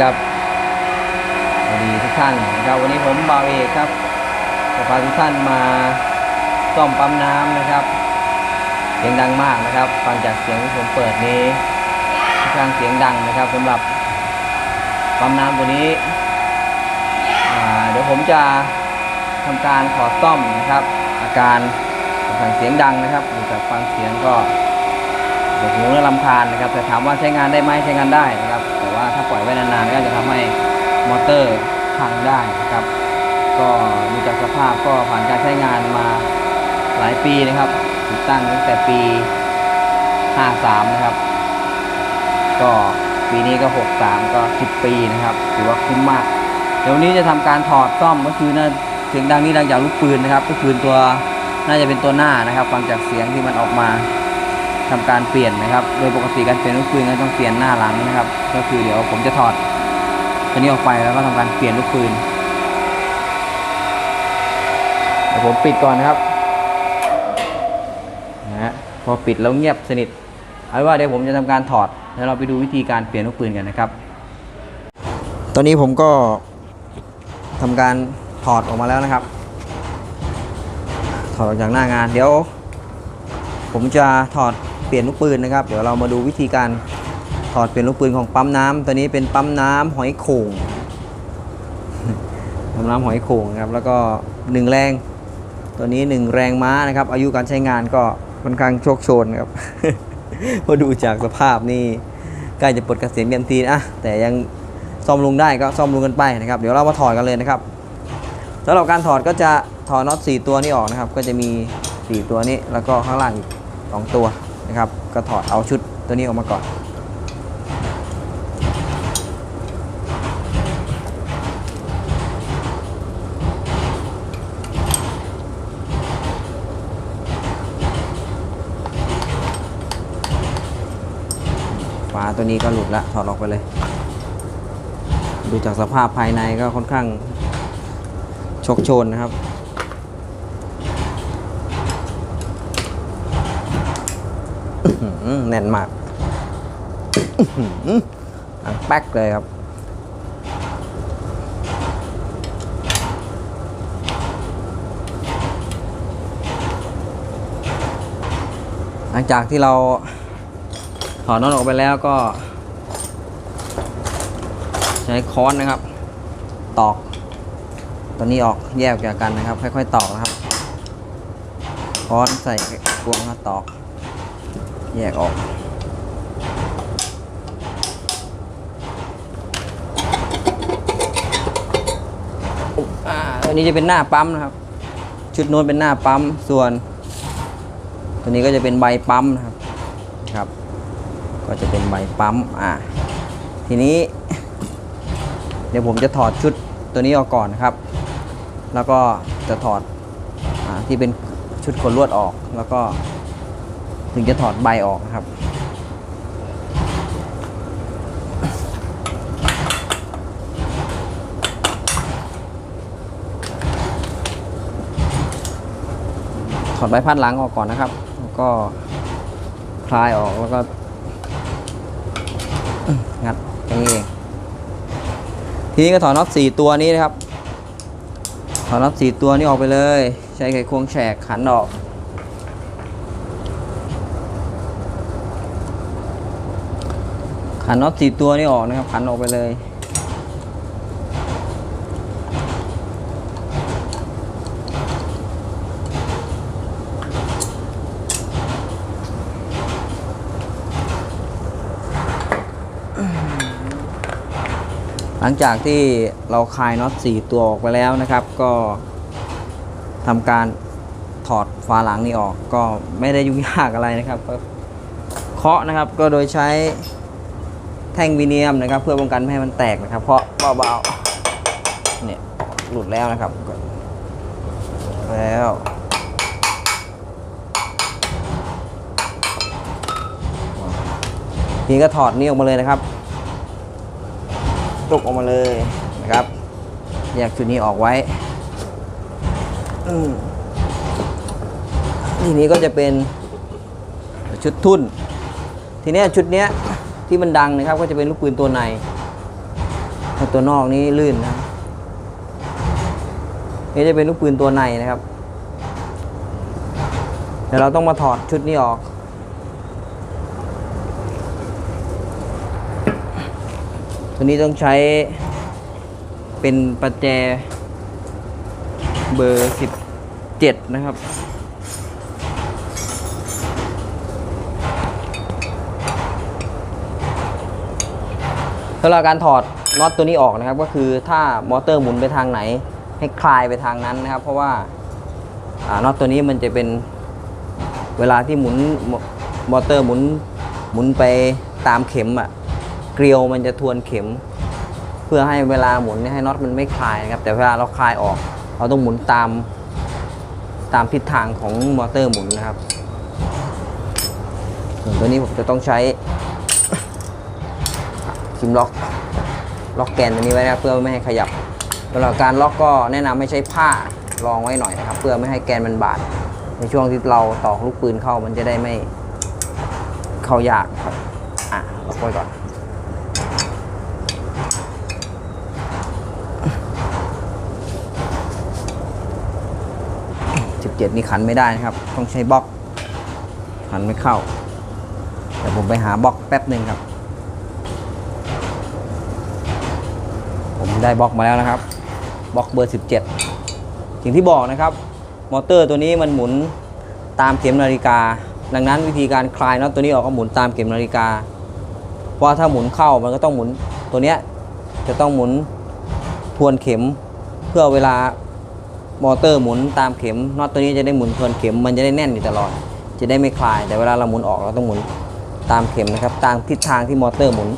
ครับสวัสดีทุกท่านนะครับวันนี้ผมบาวเอกครับจะพาทุกท่านมาซ่อมปั๊มน้ำนะครับ เสียงดังมากนะครับ ฟังจากเสียงที่ผมเปิดนี้ค่อนข้างเสียงดังนะครับสำหรับปั๊มน้ำตัวนี้เดี๋ยวผมจะทำการขอซ่อมนะครับ อาการค่อนข้างเสียงดังนะครับดูจากฟังเสียงก็ปวดหูและลำคาญนะครับ แต่ถามว่าใช้งานได้ไหมใช้งานได้ ไว้นานๆก็จะทำให้มอเตอร์พังได้นะครับ ก็ดูจากสภาพก็ผ่านการใช้งานมาหลายปีนะครับ ติดตั้งตั้งแต่ปี 53 นะครับ ก็ปีนี้ก็ 63 ก็ 10 ปีนะครับ ถือว่าคุ้มมาก เดี๋ยววนนี้จะทำการถอดซ่อมก็คือน่าเสียงดังนี่ดังจากลูกปืนนะครับลูกปืนตัวน่าจะเป็นตัวหน้านะครับ ฟังจากเสียงที่มันออกมา ทำการเปลี่ยนนะครับ โดยปกติการเปลี่ยนลูกปืนก็ต้องเปลี่ยนหน้าหลังนะครับ ก็คือเดี๋ยวผมจะถอดตัวนี้ออกไปแล้วก็ทำการเปลี่ยนลูกปืนเดี๋ยวผมปิดก่อนนะครับนะฮะพอปิดแล้วเงียบสนิทเอาว่าเดี๋ยวผมจะทำการถอดแล้วเราไปดูวิธีการเปลี่ยนลูกปืนกันนะครับ ตอนนี้ผมก็ทำการถอดออกมาแล้วนะครับ ถอดออกจากหน้างานเดี๋ยว ผมจะถอด เปลี่ยนลูกปืนนะครับ เดี๋ยวเรามาดูวิธีการถอดเปลี่ยนลูกปืนของปั๊มน้ำตัวนี้เป็นปั๊มน้ำหอยโข่งปั๊มน้ำหอยโข่งนะครับแล้วก็หนึ่งแรง ตัวนี้หนึ่งแรงม้านะครับ อายุการใช้งานก็ค่อนข้างโชคโชนครับพอดูจากสภาพนี่ใกล้จะปลดกเกษียณเต็มทีนะแต่ยังซ่อมลุงได้ก็ซ่อมลุงกันไปนะครับ เดี๋ยวเรามาถอดกันเลยนะครับสำหรับการถอดก็จะถอดน็อต4ตัวนี้ออกนะครับ ก็จะมี 4 ตัวนี้แล้วก็ข้างล่างอีก2ตัว นะครับ ก็ถอดเอาชุดตัวนี้ออกมาก่อน ฝาตัวนี้ก็หลุดละถอดออกไปเลย ดูจากสภาพภายในก็ค่อนข้างชกโชนนะครับ อื้อหือ แน่นมากอื้อหืออังแป๊กเลยครับ หลังจากที่เราถอดน็อตออกไปแล้วก็ ใช้ค้อนนะครับ ตอก ตัวนี้ออกแยกจากกันนะครับ ค่อยๆตอกนะครับ ค้อนใส่กวงแล้วตอก แยกออกอ่าตัวนี้จะเป็นหน้าปั๊มนะครับ ชุดโน้นเป็นหน้าปั๊ม ส่วน ตัวนี้ก็จะเป็นใบปั๊มนะครับ ครับ ก็จะเป็นใบปั๊ม อ่า ทีนี้ เดี๋ยวผมจะถอดชุดตัวนี้ออกก่อนนะครับ แล้วก็จะถอดอาที่เป็นชุดขนลวดออก แล้วก็ ถึงจะถอดใบออกนะครับ ถอดใบพัดหลังออกก่อนนะครับแล้วก็คลายออกแล้วก็งัดอย่างนี้เองทีนี้ก็ถอดน็อตสี่ตัวนี้นะครับถอดน็อตสี่ตัวนี้ออกไปเลย ใช้ไขควงแฉกขันออก ขันน็อตสี่ตัวนี้ออกนะครับ ขันออกไปเลย หลังจากที่เราคลายน็อต4ตัวออกไปแล้วนะครับ ก็ทำการถอดฝาหลังนี้ออกก็ไม่ได้ยุ่งยากอะไรนะครับก็เคาะนะครับก็โดยใช้ แท่งวิเนียมนะครับ เพื่อป้องกันไม่ให้มันแตกนะครับ เพราะเบาๆเนี่ยหลุดแล้วนะครับ แล้วทีนี้ก็ถอดนี่ออกมาเลยนะครับตกออกมาเลยนะครับแยกชุดนี้ออกไว้ทีนี้ก็จะเป็นชุดทุ่น ทีนี้ชุดเนี้ย ที่มันดังนะครับ ก็จะเป็นลูกปืนตัวในแต่ตัวนอกนี้ลื่นนะนี่จะเป็นลูกปืนตัวในนะครับ เดี๋ยวเราต้องมาถอดชุดนี้ออก ตัวนี้ต้องใช้เป็นประแจเบอร์สิบเจ็ดนะครับ สำหรับการถอดน็อตตัวนี้ออกนะครับ ก็คือถ้ามอเตอร์หมุนไปทางไหน ให้คลายไปทางนั้นนะครับ เพราะว่าน็อตตัวนี้มันจะเป็นเวลาที่หมุนมอเตอร์หมุนหมุนไปตามเข็มอะเกลียวมันจะทวนเข็ม เพื่อให้เวลาหมุนให้น็อตมันไม่คลายนะครับ แต่เวลาเราคลายออก เราต้องหมุนตามตามทิศทางของมอเตอร์หมุนนะครับส่วนตัวนี้ผมจะต้องใช้ ชิมล็อก ล็อกแกนตัวนี้ไว้นะครับเพื่อไม่ให้ขยับสำหรับการล็อกก็แนะนำให้ใช้ผ้ารองไว้หน่อยนะครับ เพื่อไม่ให้แกนมันบาด ในช่วงที่เราตอกลูกปืนเข้ามันจะได้ไม่เข้ายากครับอะล็อกไว้ก่อน17นี่ขันไม่ได้นะครับ ต้องใช้บล็อกขันไม่เข้าเดี๋ยวผมไปหาบล็อกแป๊บหนึ่งครับ ผม ได้บล็อกมาแล้วนะครับบล็อกเบอร์ 17อย่างที่บอกนะครับมอเตอร์ตัวนี้มันหมุนตามเข็มนาฬิกา ดังนั้นวิธีการคลายน็อตตัวนี้ออกก็หมุนตามเข็มนาฬิกาเพราะว่าถ้าหมุนเข้ามันก็ต้องหมุนตัวเนี้ยจะต้องหมุนทวนเข็ม เพื่อเวลามอเตอร์หมุนตามเข็มน็อตตัวนี้จะได้หมุนทวนเข็มมันจะได้แน่นอยู่ตลอด จะได้ไม่คลายแต่เวลาเราหมุนออกเราต้องหมุนตามเข็มนะครับ ตามทิศทางที่มอเตอร์หมุน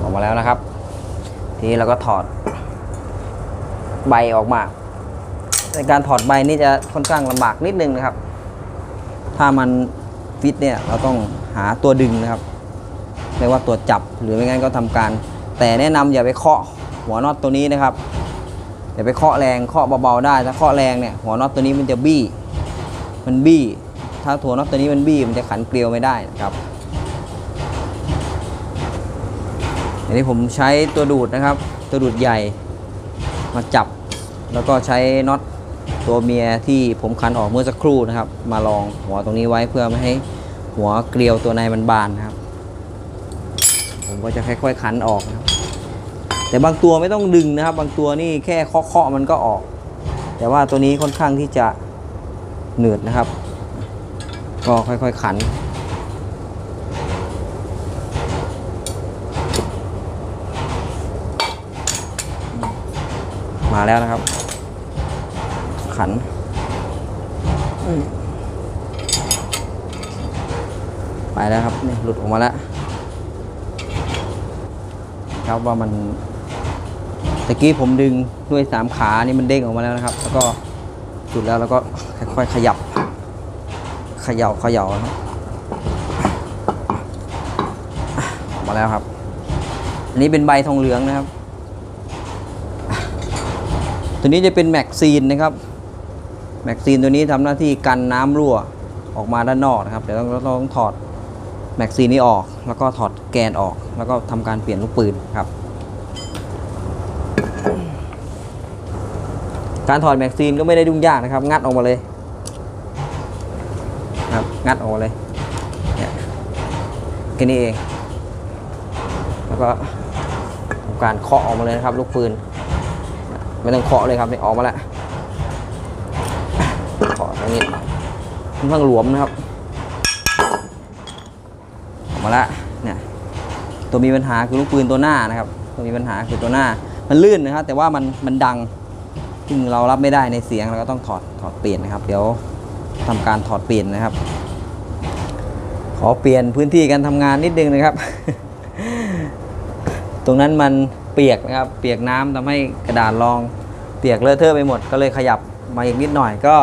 ออก มาแล้วนะครับ ทีนี้เราก็ถอดใบออกมา ในการถอดใบนี่จะค่อนข้างลำบากนิดนึงนะครับ ถ้ามันฟิตเนี่ยเราต้องหาตัวดึงนะครับไม่ว่าตัวจับหรือไม่งั้นก็ทำการ แต่แนะนำอย่าไปเคาะหัวน็อตตัวนี้นะครับอย่าไปเคาะแรงเคาะเบาๆได้ถ้าเคาะแรงเนี่ยหัวน็อตตัวนี้มันจะบี้ มันบี้ ถ้าหัวน็อตตัวนี้มันบี้มันจะขันเกลียวไม่ได้นะครับ อันนี้ผมใช้ตัวดูดนะครับ ตัวดูดใหญ่มาจับ แล้วก็ใช้น็อตตัวเมียที่ผมคันออกเมื่อสักครู่นะครับ มาลองหัวตรงนี้ไว้เพื่อไม่ให้หัวเกลียวตัวในมันบานนะครับ ผมก็จะค่อยๆคันออกนะครับแต่บางตัวไม่ต้องดึงนะครับ บางตัวนี่แค่เคาะๆมันก็ออก แต่ว่าตัวนี้ค่อนข้างที่จะเหนืดนะครับ ก็ค่อยๆขัน มาแล้วนะครับ ขันไปแล้วครับนี่หลุดออกมาแล้วครับว่ามันตะกี้ผมดึงด้วยสามขานี่มันเด้งออกมาแล้วนะครับ แล้วก็จุดแล้วแล้วก็ค่อยๆขยับเขย่าเขย่าครับออกมาแล้วครับ อันนี้เป็นใบทองเหลืองนะครับ ตัวนี้จะเป็นแม็กซีนนะครับแม็กซีนตัวนี้ทำหน้าที่กันน้ำรั่วออกมาด้านนอกนะครับเดี๋ยวต้องเราต้องถอดแม็กซีนนี้ออก แล้วก็ถอดแกนออก แล้วก็ทำการเปลี่ยนลูกปืนครับ การถอดแม็กซีนก็ไม่ได้ยุ่งยากนะครับ งัดออกมาเลยครับงัดออกมาเลยเนี่ยแค่นี้เอง แล้วก็ทำการเคาะออกมาเลยนะครับลูกปืน ไม่ต้องเคาะเลยครับนี่ออกมาแล้วเคาะตรงนี้ค่อนข้างหลวมนะครับออกมาแล้วเนี่ยตัวมีปัญหาคือลูกปืนตัวหน้านะครับ ตัวมีปัญหาคือตัวหน้า มันลื่นนะครับ แต่ว่ามันมันดังซึ่งเรารับไม่ได้ในเสียงเราก็ต้องถอดถอดเปลี่ยนนะครับ เดี๋ยวทำการถอดเปลี่ยนนะครับ ขอเปลี่ยนพื้นที่การทำงานนิดนึงนะครับ ตรงนั้นมัน เปียกนะครับ เปียกน้ำทำให้กระดาษรองเปียกเลอะเทอะไปหมด ก็เลยขยับมาอีกนิดหน่อย ก็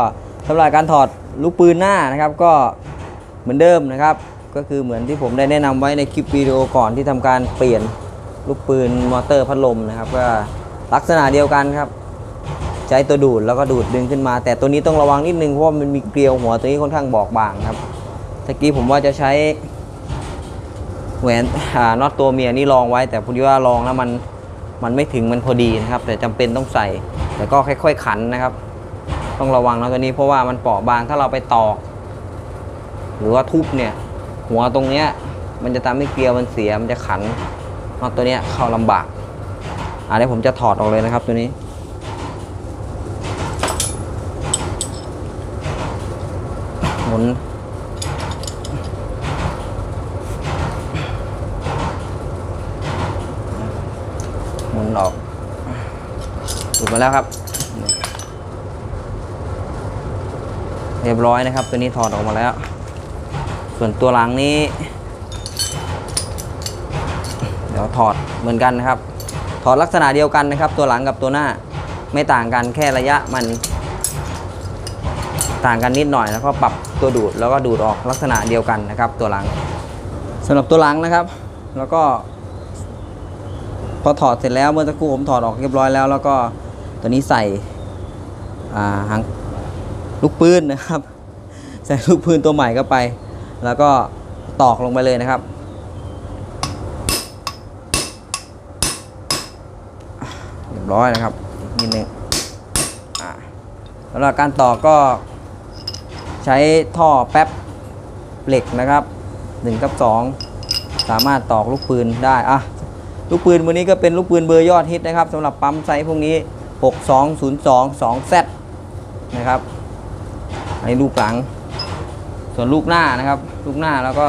สำหรับการถอดลูกปืนหน้านะครับ ก็เหมือนเดิมนะครับ ก็คือเหมือนที่ผมได้แนะนำไว้ในคลิปวิดีโอก่อนที่ทำการเปลี่ยนลูกปืนมอเตอร์พัดลมนะครับ ก็ลักษณะเดียวกันครับใช้ตัวดูดแล้วก็ดูดดึงขึ้นมา แต่ตัวนี้ต้องระวังนิดนึงเพราะว่ามันมีเกลียวหัวตัวนี้ค่อนข้างบอบบางครับตะกี้ผมว่าจะใช้แหวนน็อตตัวเมียนี่ลองไว้ แต่พอดีว่าลองแล้วมัน มันไม่ถึงมันพอดีนะครับ แต่จำเป็นต้องใส่ แต่ก็ค่อย ๆ ขันนะครับ ต้องระวังนะตัวนี้เพราะว่ามันเปราะบางถ้าเราไปตอก หรือว่าทุบเนี่ย หัวตรงเนี้ยมันจะทำให้เกลียวมันเสียมันจะขันน็อตตัวเนี้ยเข้าลำบากอ่าเดี๋ยวผมจะถอดออกเลยนะครับตัวนี้หมุน หมุนออกหลุดมา แล้วครับ เรียบร้อยนะครับ ตัวนี้ถอดออกมาแล้ว ส่วนตัวหลังนี้ เดี๋ยวถอดเหมือนกันนะครับ ถอดลักษณะเดียวกันนะครับ ตัวหลังกับตัวหน้าไม่ต่างกันแค่ระยะมัน ต่างกันนิดหน่อยแล้วก็ปรับตัวดูดแล้วก็ดูดออกลักษณะเดียวกันนะครับ ตัวหลังสำหรับตัวหลังนะครับ แล้วก็พอถอดเสร็จแล้วเมื่อสักครู่ผมถอดออกเรียบร้อยแล้ว แล้วก็ ตัวนี้ใส่หางลูกปืนนะครับ ใส่ลูกปืนตัวใหม่เข้าไป แล้วก็ตอกลงไปเลยนะครับ เรียบร้อยนะครับอีกนิดนึงอ่าสำหรับการตอกก็ใช้ท่อแป๊บเหล็กนะครับ1กับ2สามารถตอกลูกปืนได้อะลูกปืนมือนี้ก็เป็นลูกปืนเบอร์ยอดฮิตนะครับสำหรับปั๊มไซส์พวกนี้ 6202 2Z นะครับอันนี้ลูกหลัง ส่วนลูกหน้านะครับ ลูกหน้าแล้วก็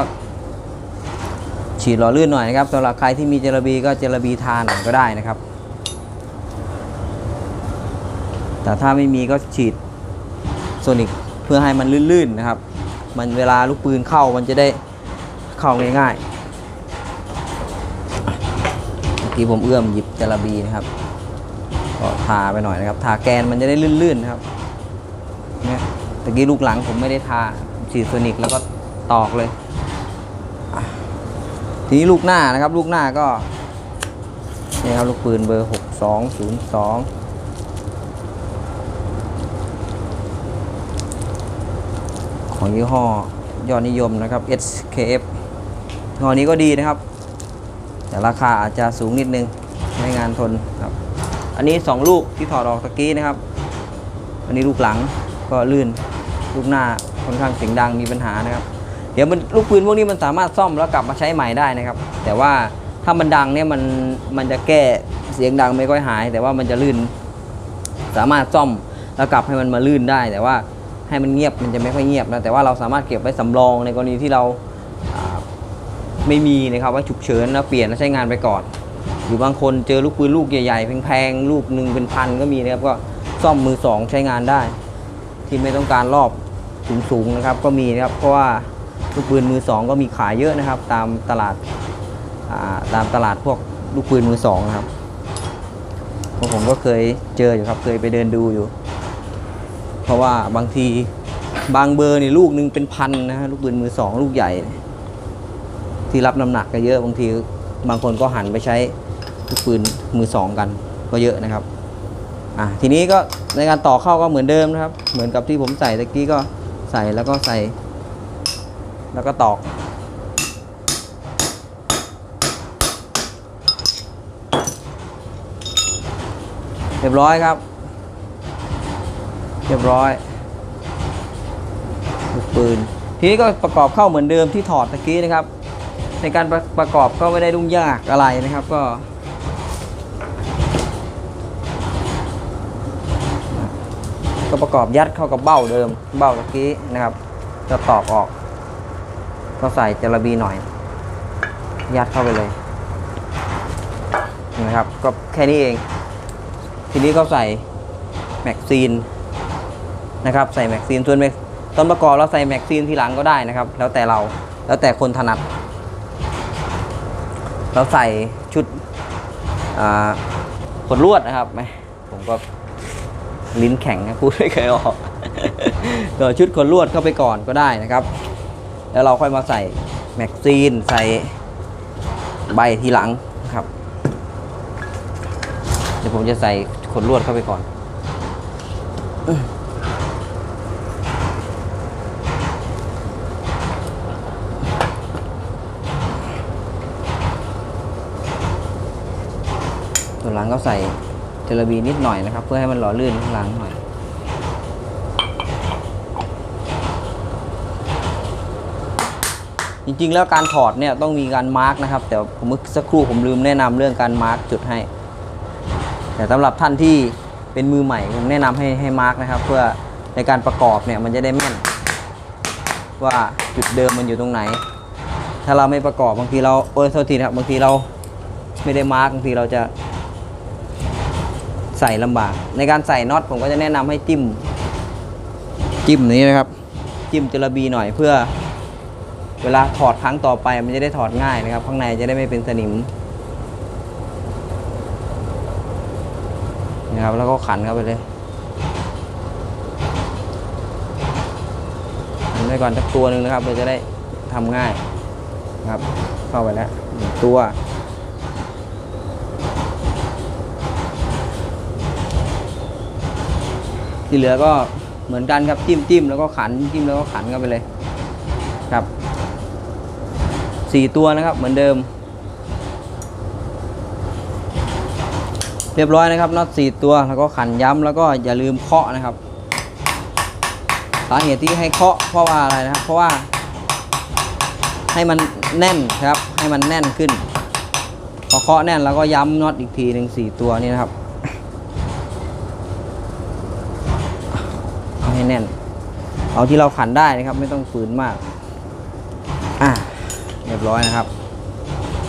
ฉีดหล่อลื่นหน่อยนะครับสำหรับใครที่มีเจลาบีก็เจลาบีทาหน่อยก็ได้นะครับ แต่ถ้าไม่มีก็ฉีดโซนิกเพื่อให้มันลื่นๆนะครับ มันเวลาลูกปืนเข้ามันจะได้เข้าง่ายๆเมื่อกี้ผมเอื้อมหยิบเจาบีนะครับ ก็ทาไปหน่อยนะครับ ทาแกนมันจะได้ลื่นๆนะครับเนี่ยตะกี้ลูกหลังผมไม่ได้ทาฉีดโซนิกแล้วก็ตอกเลย ทีนี้ลูกหน้านะครับ ลูกหน้าก็นี่ครับลูกปืนเบอร์ 6202ของยี่ห้อยอดนิยมนะครับ SKF ยี่ห้อนี้ก็ดีนะครับ แต่ราคาอาจจะสูงนิดนึงไม่งานทนครับ อันนี้ 2 ลูกที่ถอดออกตะกี้นะครับ อันนี้ลูกหลังก็ลื่น ลูกหน้าค่อนข้างเสียงดังมีปัญหานะครับ เดี๋ยวมันลูกปืนพวกนี้มันสามารถซ่อมแล้วกลับมาใช้ใหม่ได้นะครับ แต่ว่าถ้ามันดังเนี่ยมันมันจะแก้เสียงดังไม่ค่อยหาย แต่ว่ามันจะลื่น สามารถซ่อมแล้วกลับให้มันมาลื่นได้ แต่ว่าให้มันเงียบมันจะไม่ค่อยเงียบนะแต่ว่าเราสามารถเก็บไว้สำรองในกรณีที่เราไม่มีนะครับว่าฉุกเฉินแล้วเปลี่ยนแล้วใช้งานไปก่อน รือบางคนเจอลูกปืนลูกใหญ่ๆแพงๆลูกหนึ่งเป็นพันก็มีนะครับก็ซ่อมมือสองใช้งานได้ ที่ไม่ต้องการรอบสูงๆนะครับ ก็มีนะครับเพราะว่าลูกปืนมือสองก็มีขายเยอะนะครับ ตามตลาดาตามตลาดพวกลูกปืนมือสองนะครับพผมก็เคยเจออยู่ครับเคยไปเดินดูอยู่ เพราะว่าบางทีบางเบอร์นี่ลูกหนึ่งเป็นพันนะฮะลูกปืนมือสองลูกใหญ่ ที่รับน้ำหนักก็เยอะบางทีบางคนก็หันไปใช้ ลูกปืนมือสองกันก็เยอะนะครับอะทีนี้ก็ในการต่อเข้าก็เหมือนเดิมนะครับ เหมือนกับที่ผมใส่ตะกี้ก็ใส่แล้วก็ใส่ แล้วก็ตอก เรียบร้อยครับ เรียบร้อยลูกปืนทีนี้ก็ประกอบเข้าเหมือนเดิมที่ถอดตะกี้นะครับ ในการประประกอบก็ไม่ได้ยุ่งยากอะไรนะครับ ก็ ก็ประกอบยัดเข้ากับเบ้าเดิม เบ้าตะกี้นะครับ จะตอกออก ก็ใส่จระบีหน่อย ยัดเข้าไปเลยนะครับ ก็แค่นี้เอง ทีนี้ก็ใส่แม็กซีนนะครับ ใส่แม็กซีนส่วนตอนประกอบเราใส่แม็กซีนทีหลังก็ได้นะครับ แล้วแต่เราแล้วแต่คนถนัด เราใส่ชุดขนลวดนะครับแหมผมก็ ลิ้นแข็งนะพูดไม่เคยออกก็ชุดขนลวดเข้าไปก่อนก็ได้นะครับ แล้วเราค่อยมาใส่แม็กซีนใส่ใบทีหลังนะครับ เดี๋ยวผมจะใส่ขนลวดเข้าไปก่อนตัวหลังก็ใส่ เจลาบีนิดหน่อยนะครับ เพื่อให้มันหล่อลื่นข้างหลังหน่อยจริงๆ แล้วการถอดเนี่ยต้องมีการมาร์กนะครับ แต่ผมเมื่อสักครู่ผมลืมแนะนำเรื่องการมาร์กจุดให้ แต่สำหรับท่านที่เป็นมือใหม่ผมแนะนำให้ให้มาร์กนะครับ เพื่อในการประกอบเนี่ยมันจะได้แม่น ว่าจุดเดิมมันอยู่ตรงไหน ถ้าเราไม่ประกอบบางทีเราโอ้ยโทษทีนะครับบางทีเราไม่ได้มาร์กบางทีเราจะ ใส่ลำบาก ในการใส่น็อตผมก็จะแนะนำให้จิ้ม จิ้มนี้นะครับ จิ้มจระบีหน่อยเพื่อ เวลาถอดครั้งต่อไป มันจะได้ถอดง่ายนะครับ ข้างในจะได้ไม่เป็นสนิมนะครับแล้วก็ขันเข้าไปเลยขันไปก่อนสักตัวหนึ่งนะครับ เราจะได้ทำง่ายนะครับ เข้าไปแล้วหนึ่งตัว ที่เหลือก็เหมือนกันครับจิ้มจิ้มแล้วก็ขันจิ้มแล้วก็ขันเข้าไปเลยครับสี่ตัวนะครับเหมือนเดิม เรียบร้อยนะครับน็อตสี่ตัวแล้วก็ขันย้ำแล้วก็อย่าลืมเคาะนะครับสาเหตุที่ให้เคาะเพราะว่าอะไรนะครับ เพราะว่า ให้มันแน่นครับ ให้มันแน่นขึ้น พอเคาะแน่นแล้วก็ย้ำน็อตอีกทีหนึ่งสี่ตัวนี้นะครับเอาให้แน่น เอาที่เราขันได้นะครับ ไม่ต้องฝืนมาก อะเรียบร้อยนะครับ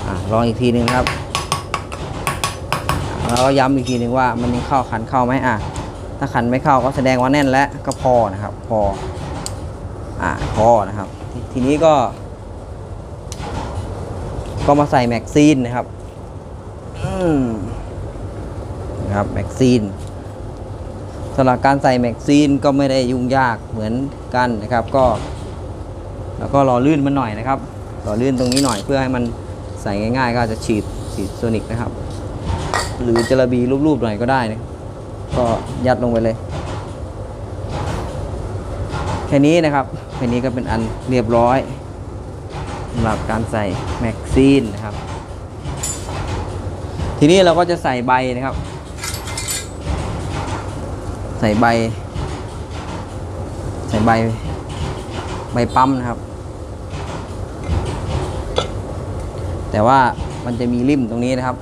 อะลองอีกทีหนึ่งครับแล้วก็ย้ำอีกทีหนึ่งว่ามันยังเข้าขันเข้าไหมอะ ถ้าขันไม่เข้าก็แสดงว่าแน่นแล้วก็พอนะครับ พอ อะพอนะครับททีนี้ก็ ก็มาใส่แม็กซีนนะครับ อืมนะครับแม็กซีน สำหรับการใส่แม็กซีนก็ไม่ได้ยุ่งยากเหมือนกันนะครับก็ แล้วก็รอลื่นมันหน่อยนะครับรอลื่นตรงนี้หน่อยเพื่อให้มันใส่ง่าย ๆ ก็จจะฉีดฉีดโซนิกนะครับ หรือจะระบีรูปๆหน่อยก็ได้นะก็ยัดลงไปเลย แค่นี้นะครับแค่นี้ก็เป็นอันเรียบร้อยสำหรับการใส่แม็กซีนนะครับ ทีนี้เราก็จะใส่ใบนะครับ ใส่ใบ ใส่ใบ ใบปั๊มนะครับ แต่ว่ามันจะมีริมตรงนี้นะครับ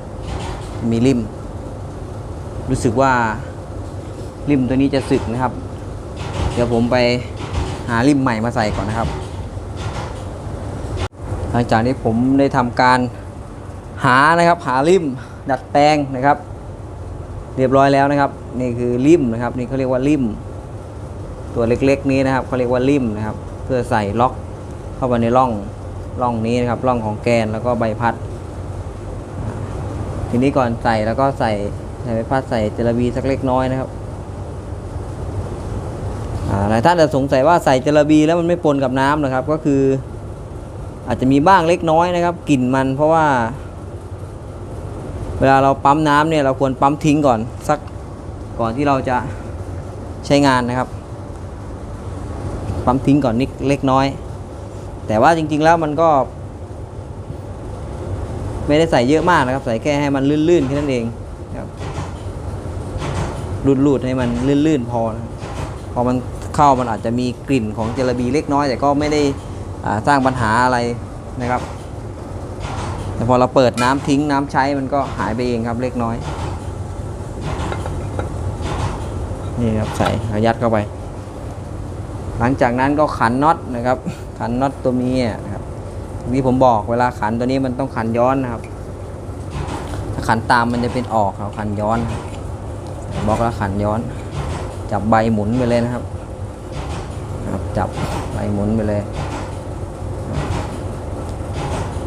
มีริม รู้สึกว่าริมตัวนี้จะสึกนะครับ เดี๋ยวผมไปหาริมใหม่มาใส่ก่อนนะครับ หลังจากนี้ผมได้ทำการหานะครับ หาริมดัดแปลงนะครับ เรียบร้อยแล้วนะครับ นี่คือริมนะครับ นี่เขาเรียกว่าริม ตัวเล็กๆนี้นะครับเขาเรียกว่าริมนะครับ เพื่อใส่ล็อกเข้าไปในร่องร่องนี้นะครับร่องของแกนแล้วก็ใบพัด ทีนี้ก่อนใส่แล้วก็ใส่ใส่ใบพัดใส่เจลาบีสักเล็กน้อยนะครับอ่าหลายท่านจะสงสัยว่าใส่เจลาบีแล้วมันไม่ปนกับน้ำนะครับ ก็คือ อาจจะมีบ้างเล็กน้อยนะครับกลิ่นมันเพราะว่า เวลาเราปั๊มน้ำเนี่ยเราควรปั๊มทิ้งก่อนสักก่อนที่เราจะใช้งานนะครับ ปั๊มทิ้งก่อนนิดเล็กน้อย แต่ว่าจริงๆแล้วมันก็ ไม่ได้ใส่เยอะมากนะครับ ใส่แค่ให้มันลื่นๆแค่นั้นเองครับรูดๆให้มันลื่นๆพอนะพอมันเข้ามันอาจจะมีกลิ่นของเจลาบีเล็กน้อย แต่ก็ไม่ได้สร้างปัญหาอะไรนะครับ แต่พอเราเปิดน้ำทิ้งน้ำใช้มันก็หายไปเองครับเล็กน้อย นี่ครับใส่เอายัดเข้าไป หลังจากนั้นก็ขันน็อตนะครับ ขันน็อตตัวเมียนะครับนี่ผมบอกเวลาขันตัวนี้มันต้องขันย้อนนะครับ ถ้าขันตามมันจะเป็นออกครับขันย้อน บอกแล้วขันย้อน จับใบหมุนไปเลยนะครับนะครับจับใบหมุนไปเลย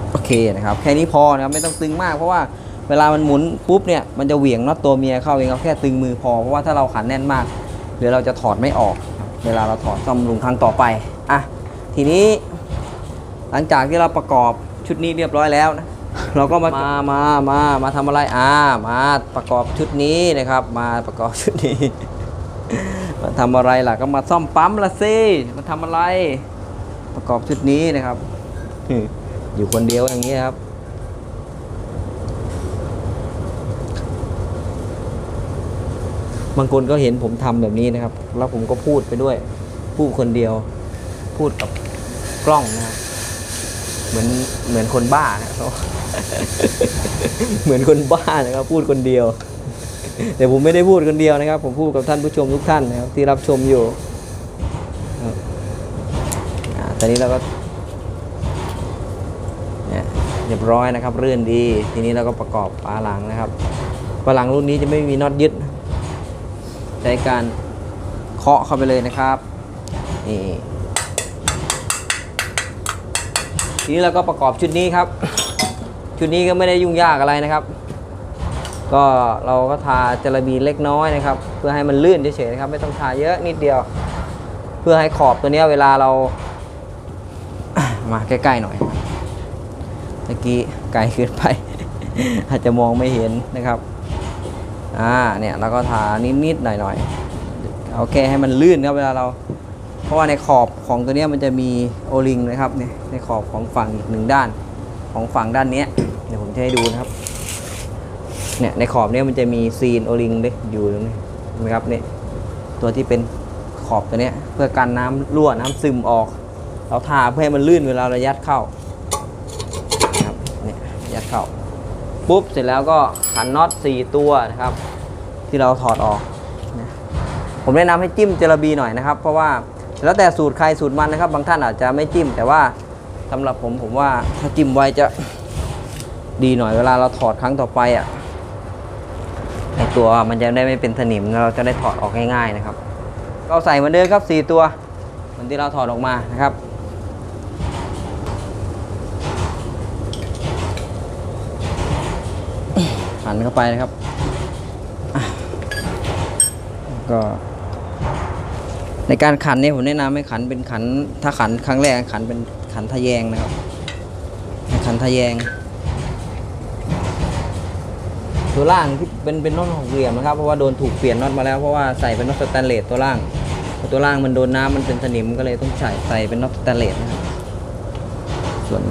โอเค นะครับแค่นี้พอนะครับไม่ต้องตึงมากเพราะว่าเวลามันหมุนปุ๊บเนี่ยมันจะเหวี่ยงน็อตตัวเมียเข้าเองครับแค่ตึงมือพอเพราะว่าถ้าเราขันแน่นมากเดี๋ยวเราจะถอดไม่ออกครับเวลาเราถอดซ่อมลุงครั้งต่อไปอะทีนี้หลังจากที่เราประกอบชุดนี้เรียบร้อยแล้วนะเราก็มา มา มา มา มาทำอะไร อ่า มาประกอบชุดนี้นะครับ มาประกอบชุดนี้มมาทำอะไรล่ะ ก็มาซ่อมปั๊มละสิ มาทำอะไร ประกอบชุดนี้นะครับ อยู่คนเดียวอย่างนี้ครับ บางคนก็เห็นผมทำแบบนี้นะครับ แล้วผมก็พูดไปด้วย พูดคนเดียว พูดกับกล้องนะครับ เหมือนเหมือนคนบ้านะครับเหมือนคนบ้านะครับ พูดคนเดียว แต่ผมไม่ได้พูดคนเดียวนะครับ ผมพูดกับท่านผู้ชมทุกท่านนะครับที่รับชมอยู่อ่าตอนนี้เราก็ เรียบร้อยนะครับเรื่อนดี ทีนี้เราก็ประกอบฝาหลังนะครับฝาหลังรุ่นนี้จะไม่มีน็อตยึดใช้การเคาะเข้าไปเลยนะครับนี่ทีนี้เราก็ประกอบชุดนี้ครับ ชุดนี้ก็ไม่ได้ยุ่งยากอะไรนะครับ ก็เราก็ทาจระบีเล็กน้อยนะครับ เพื่อให้มันลื่นเฉยๆนะครับ ไม่ต้องทาเยอะนิดเดียว เพื่อให้ขอบตัวนี้เวลาเรามาใกล้ๆหน่อย กี้ไกลเกินไป อาจจะมองไม่เห็นนะครับอ่าเนี่ยเราก็ทานิดๆหน่อยๆเอาแค่ให้มันลื่นครับเวลาเรา เพราะว่าในขอบของตัวเนี้ยมันจะมีโอลิงนะครับเนี่ยในขอบของฝั่งอีกหนึ่งด้านของฝั่งด้านเนี้ยเดี๋ยวผมจะให้ดูนะครับเนี่ยในขอบเนี้ยมันจะมีซีนโอลิงเลยอยู่ตรงนี้นไหมครับเนี่ยตัวที่เป็นขอบตัวเนี้ยเพื่อกันน้ำรั่วน้ำซึมออก เราทาเพื่อให้มันลื่นเวลาเรายัดเข้านะครับเนี่ยยัด เข้าปุ๊บเสร็จแล้วก็ขันน็อต4 ตัวนะครับ ที่เราถอดออกนะผมแนะนำให้จิ้มเจลาบีหน่อยนะครับ เพราะว่าแล้วแต่สูตรใครสูตรมันนะครับ บางท่านอาจจะไม่จิ้ม แต่ว่าสำหรับผมผมว่าถ้าจิ้มไว้จะดีหน่อยเวลาเราถอดครั้งต่อไปอะไอตัวมันจะได้ไม่เป็นสนิมเราจะได้ถอดออกง่ายๆนะครับ ก็ใส่เหมือนเดิมครับ 4 ตัวเหมือนที่เราถอดออกมานะครับ หันเข้าไปนะครับ ก็ ในการขันเนี่ยผมแนะนำให้ขันเป็นขันถ้าขันครั้งแรกขันเป็นขันทะแยงนะครับ ขันทะแยง ตัวล่างที่เป็นเป็นน็อตหกเหลี่ยมนะครับเพราะว่าโดนถูกเปลี่ยนน็อตมาแล้วเพราะว่าใส่เป็นน็อตสแตนเลสตัวล่างพอตัวล่างมันโดนน้ำมันเป็นสนิมก็เลยต้องใส่ใส่เป็นน็อตสแตนเลสนะครับส่วน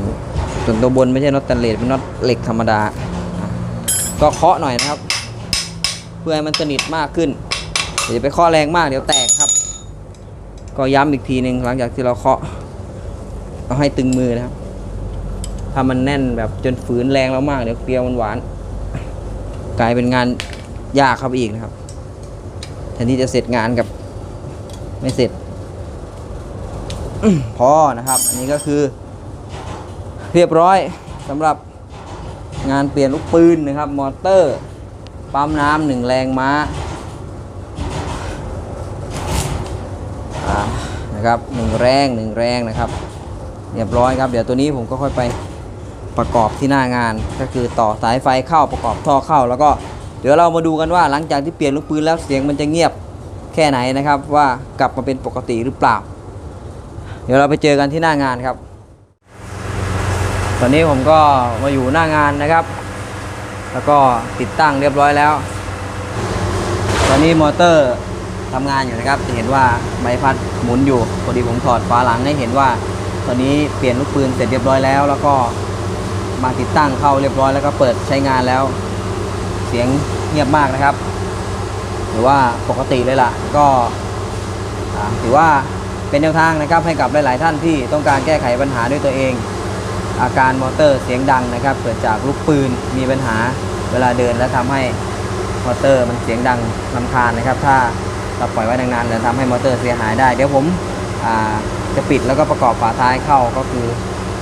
ส่วนตัวบนไม่ใช่น็อตสแตนเลสเป็นน็อตเหล็กธรรมดา ก็เคาะหน่อยนะครับ เพื่อให้มันสนิทมากขึ้น เดี๋ยวไปเคาะแรงมากเดี๋ยวแตกครับ ก็ย้ำอีกทีหนึ่งหลังจากที่เราเคาะเอาให้ตึงมือนะครับ ถ้ามันแน่นแบบจนฝืนแรงแล้วมากเดี๋ยวเกลียวมันหวาน กลายเป็นงานยากเข้าไปอีกนะครับแทนที่จะเสร็จงานกับไม่เสร็จพอนะครับ อันนี้ก็คือเรียบร้อยสำหรับ งานเปลี่ยนลูกปืนนะครับ มอเตอร์ปั๊มน้ำหนึ่งแรงม้านะครับหนึ่งแรงหนึ่งแรงนะครับเรียบร้อยครับ เดี๋ยวตัวนี้ผมก็ค่อยไปประกอบที่หน้างาน ก็คือต่อสายไฟเข้าประกอบท่อเข้า แล้วก็เดี๋ยวเรามาดูกันว่าหลังจากที่เปลี่ยนลูกปืนแล้วเสียงมันจะเงียบแค่ไหนนะครับ ว่ากลับมาเป็นปกติหรือเปล่า เดี๋ยวเราไปเจอกันที่หน้างานครับ ตอนนี้ผมก็มาอยู่หน้างานนะครับ แล้วก็ติดตั้งเรียบร้อยแล้ว ตอนนี้มอเตอร์ทำงานอยู่นะครับ จะเห็นว่าใบพัดหมุนอยู่พอดีผมถอดฝาหลังให้เห็นว่า ตอนนี้เปลี่ยนลูกปืนเสร็จเรียบร้อยแล้ว แล้วก็มาติดตั้งเข้าเรียบร้อยแล้วก็เปิดใช้งานแล้ว เสียงเงียบมากนะครับ หรือว่าปกติเลยล่ะ ก็ถือว่าเป็นแนวทางนะครับให้กับหลาย ๆ ท่านที่ต้องการแก้ไขปัญหาด้วยตัวเอง อาการมอเตอร์เสียงดังนะครับ เกิดจากลูกปืนมีปัญหาเวลาเดินแล้วทำให้มอเตอร์มันเสียงดังลำคาญนะครับ ถ้าเราปล่อยไว้นานๆจะทำให้มอเตอร์เสียหายได้ เดี๋ยวผมจะปิดแล้วก็ประกอบฝาท้ายเข้าก็คือ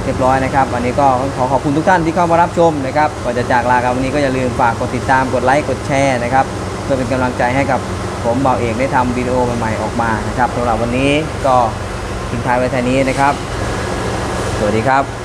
เรียบร้อยนะครับ วันนี้ก็ขอขอบคุณทุกท่านที่เข้ามารับชมนะครับก่อนจะจากลากันวันนี้ก็อย่าลืมฝากกดติดตามกดไลค์กดแชร์นะครับเพื่อเป็นกำลังใจให้กับผมเบาเอกได้ทำวิดีโอใหม่ๆออกมานะครับสำหรับวันนี้ก็ทิ้งท้ายไว้แค่นี้นะครับ สวัสดีครับ